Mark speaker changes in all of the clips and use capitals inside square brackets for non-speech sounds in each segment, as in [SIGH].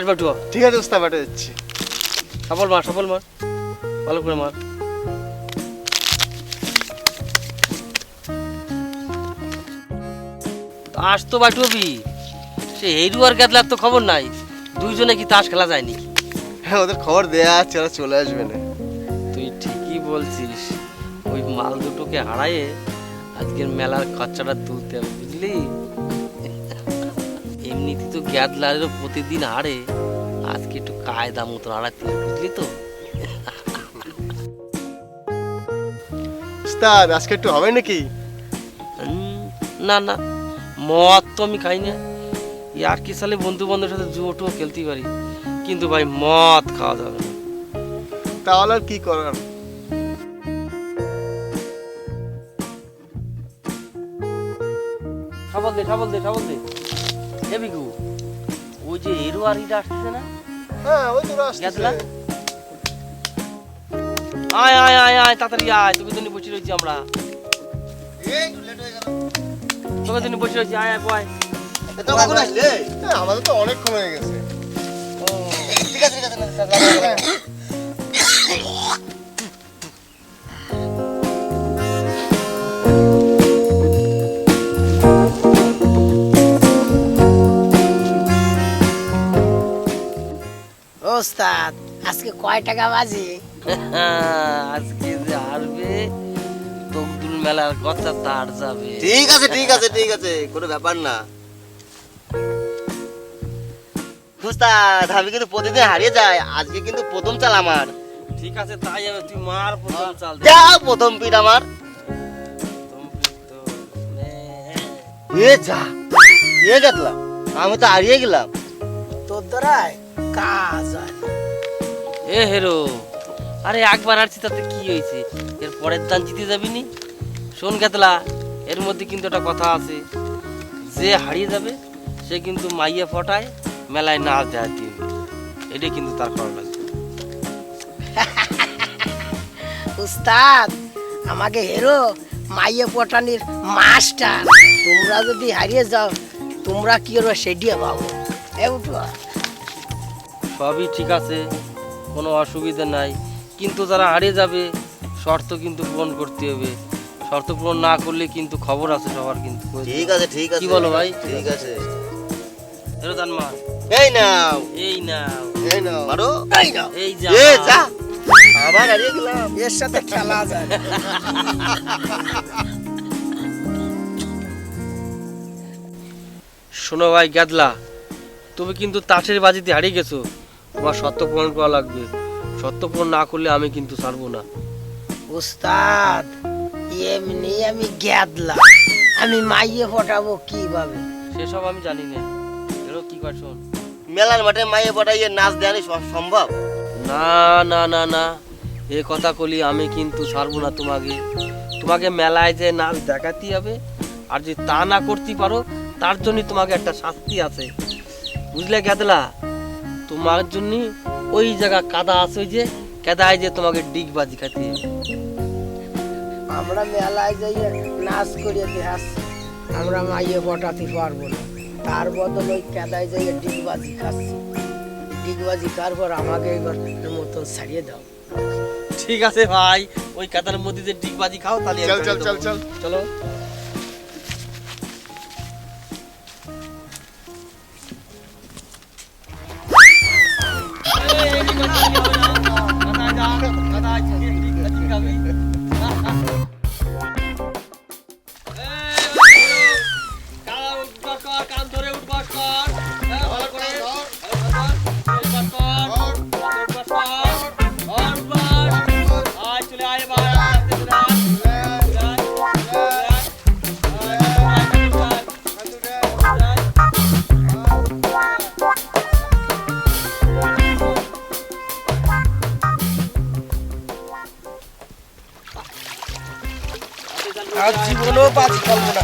Speaker 1: বিগু বাটুয়া।
Speaker 2: ঠিক আছে উস্তাদ পাঠিয়ে দিচ্ছি।
Speaker 1: সফল মার সফল মার ভালো করে মার। তাস তো বাটুবি সে হেরু আর গেদলার তো খবর নাই। দুইজনে কি তাস খেলা যায়নি
Speaker 2: হ্যাঁ ওদের খবর দেয়া আছে ওরা চলে আসবে না।
Speaker 1: তুই ঠিকই বলছিস। ওই মাল দুটোকে হারায়ে আজকের মেলার খরচাটা তুলতে হবে বুঝলি? এমনিতে তো গ্যাদলারেরও প্রতিদিন হারে। আজকে একটু কায়দা মতো হবে বুঝলি তো?
Speaker 2: উস্তাদ আজকে একটু হবে নাকি?
Speaker 1: না না মদ তো আমি খাই না। আর কি সালে বন্ধু বান্ধবের সাথে জুয়োটো খেলতে পারি। কিন্তু ভাই মদ খাওয়া যাবে না।
Speaker 2: তাহলে আর কি করার?
Speaker 1: সাবল দে সাবল দে সাবল দে। এ বিকু ওই যে এরো আর ইটা আসতেছে না?
Speaker 2: হ্যাঁ ওই তোরা আসতেছে।
Speaker 1: আয় আয় আয় আয় তাড়াতাড়ি আয় তোকে জন্য বসে রয়েছি আমরা।
Speaker 2: এই একটু লেট হয়ে গেল।
Speaker 1: তোকে জন্য বসে রয়েছি আয় আয় বয়
Speaker 2: এটা কখন আসলে? হ্যাঁ আমাদের তো অনেকক্ষণ হয়ে গেছে। ঠিক আছে ঠিক আছে
Speaker 3: ওস্তাদ আজকে কয় টাকা বাজে? [LAUGHS]
Speaker 1: আজকে যে হারবে তকদুল মেলার কথা তার যাবে।
Speaker 4: ঠিক আছে ঠিক আছে ঠিক আছে কোনো ব্যাপার না। উস্তাদ আমি কিন্তু প্রতিদিন হারিয়ে যাই আজকে কিন্তু প্রথম চাল আমার।
Speaker 1: ঠিক আছে তাই হবে তুই মার প্রথম চাল দে।
Speaker 4: যা প্রথম পিঠ আমার।
Speaker 1: প্রথম
Speaker 4: এ যা এ গেতলা আমি তো হারিয়ে গেলাম।
Speaker 3: তোর দ্বারাই কাজ
Speaker 1: এ হেরো আরে একবার তাতে কি হয়েছে? এর পরের দান জিতে যাবি নি শোন গেতলা এর মধ্যে কিন্তু একটা কথা আছে। যে হারিয়ে যাবে সে কিন্তু মাইয়া ফটায় মেলায় নাচ দেওয়া কিন্তু তার করা লাগবে
Speaker 3: উস্তাদ আমাকে হেরো মাইয়ে পটানির মাস্টার। তোমরা যদি হারিয়ে যাও তোমরা কি করবে সেটিও পাবো এ
Speaker 1: সবই ঠিক আছে কোনো অসুবিধা নাই। কিন্তু যারা হারিয়ে যাবে শর্ত কিন্তু পূরণ করতে হবে। শর্ত পূরণ না করলে কিন্তু খবর আছে সবার কিন্তু।
Speaker 4: ঠিক আছে ঠিক আছে।
Speaker 1: কি বলো ভাই?
Speaker 4: ঠিক আছে।
Speaker 1: হেরো দান মার
Speaker 4: এই নাও।
Speaker 1: এই নাও।
Speaker 2: এই নাও।
Speaker 4: মারো।
Speaker 3: এই নাও,
Speaker 1: এই যা।
Speaker 4: এ যা। আবার হারিয়ে গেলাম।
Speaker 3: এর সাথে খেলা যায়।
Speaker 1: শোনো ভাই গাদলা তুমি কিন্তু তাসের বাজিতে হারিয়ে গেছো। তোমার সত্য পূরণ করা লাগবে। সত্য পূরণ না করলে আমি কিন্তু ছাড়বো না।
Speaker 3: উস্তাদ এমনি আমি গ্যাদলা। আমি মাইয়ে ফটাবো কীভাবে?
Speaker 1: সেসব আমি জানি না। এরও কি কর শোন?
Speaker 4: মেলার মাঠে মাইয়ে পটাইয়ে নাচ দেওয়ানি সম্ভব?
Speaker 1: না না না না। এ কথা কলি আমি কিন্তু ছাড়বো না তোমাকে। তোমাকে মেলায় যে নাচ দেখাতে হবে আর যদি তা না করতে পারো তার জন্য তোমাকে একটা শাস্তি আছে। বুঝলে গেদলা তোমার জন্য ওই জায়গা কাদা আছে ওই যে কাদায় যে তোমাকে ডিগবাজি খাইতে
Speaker 3: আমরা মেলায় যাইয়ে নাচ করিয়ে দেখাচ্ছি আমরা মাইয়ে পটাতে পারব না। তার বদল ওই কেদায় যাইয়ে ডিগবাজি খাচ্ছি। ডিগবাজি খাওয়ার পর আমাকে এবার মতন ছাড়িয়ে দাও।
Speaker 1: ঠিক আছে ভাই ওই কাদার মধ্যে যে ডিগবাজি খাও তাহলে
Speaker 2: চল চল চল চলো।
Speaker 1: চলে।
Speaker 3: আর জীবনেও বাজি খেলব না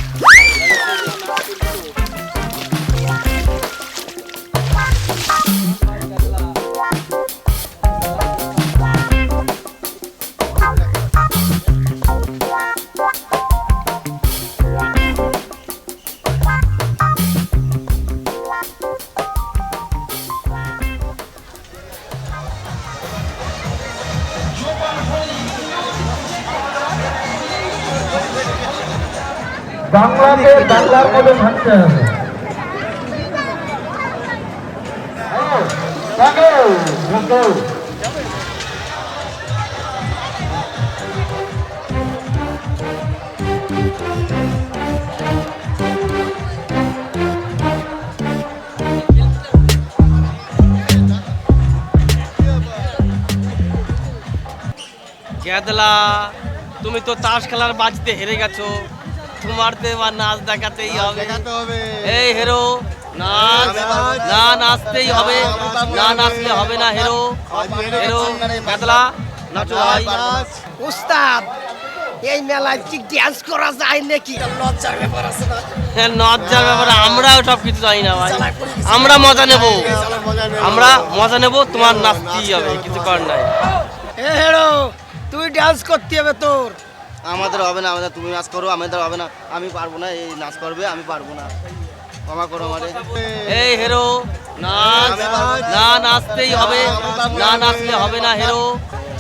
Speaker 5: বাংলাকে বাংলার মধ্যে থাকতে হবে।
Speaker 1: গেদলা তুমি তো তাস খেলার বাজিতে হেরে গেছো তোমার তো এবার নাচ দেখাতেই হবে। এই হেরো নাচ। না নাচতেই হবে। না নাচলে হবে না হেরো। হেরো গেদলা নাচো ভাই।
Speaker 3: উস্তাদ এই মেলায় কি ড্যান্স করা যায় নাকি? লজ্জার ব্যাপার আছে না?
Speaker 1: হ্যাঁ, লজ্জার ব্যাপারে। আমরাও সব কিছু জানি না ভাই। আমরা মজা নেব।
Speaker 2: চলো মজা নেব।
Speaker 1: আমরা মজা নেব তোমার নাচতেই হবে কিছু করার নাই।
Speaker 3: এ হেরো তুই ড্যান্স করতে হবে তোর।
Speaker 4: আমাদের হবে না আমাদের তুমি নাচ করো আমাদের হবে না। আমি পারব না এই নাচ করবে আমি পারব না। ক্ষমা করো আমারে।
Speaker 1: এই হেরো নাচ না নাচতেই হবে না নাচলে হবে না হেরো।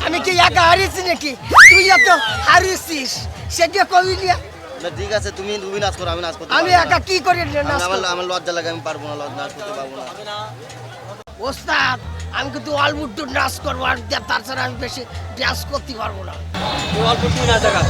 Speaker 3: আমি কি একা হারিয়েছি নাকি? তুই এত হারিয়েছিস সেটা কবি
Speaker 4: না, ঠিক আছে তুমি তুমি নাচ করো আমি নাচ করতে
Speaker 3: আমি একা কি করে নাচ
Speaker 4: আমার
Speaker 3: করব?
Speaker 4: আমার লজ্জা লাগে আমি পারব না লজ্জা নাচ করতে পারব না।
Speaker 3: ওস্তাদ আমি কিন্তু অল্প নাচ করব আর তাছাড়া আমি বেশি ড্যান্স করতে পারব না।
Speaker 1: অল্প নাচ দেখা